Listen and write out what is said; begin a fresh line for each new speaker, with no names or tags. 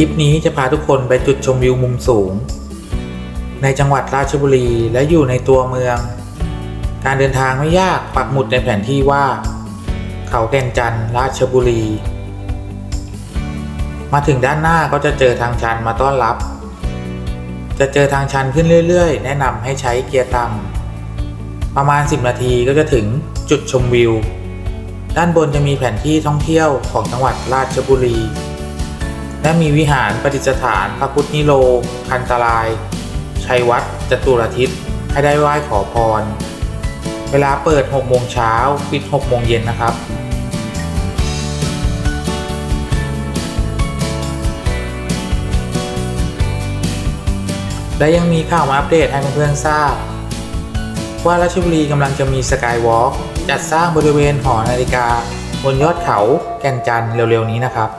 ลิปนี้จะพาทุกคนไปจุดชมวิวมุมสูง ในจังหวัดราชบุรีและอยู่ในตัวเมือง การเดินทางไม่ยากปักหมุดในแผนที่ว่า เขาแก่นจันทร์ราชบุรี มาถึงด้านหน้าก็จะเจอทางชันมาต้อนรับ จะเจอทางชันขึ้นเรื่อยๆ แนะนำให้ใช้เกียร์ต่ำประมาณ 10 นาทีก็จะถึงจุดชมวิว ด้านบนจะมีแผนที่ท่องเที่ยวของจังหวัดราชบุรี และมีวิหารประดิษฐานพระพุทธนิโลคันตราย ชัยวัดจตุรทิศให้ได้ไหว้ขอพร เวลาเปิด 6 โมงเช้าปิด 6 โมงเย็นนะครับ และยังมีข่าวมาอัปเดตให้เพื่อนๆทราบ ว่าราชบุรีกำลังจะมีสกายวอล์กจัดสร้างบริเวณหอนาฬิกา บนยอดเขาแก่นจันทร์เร็วๆนี้นะครับ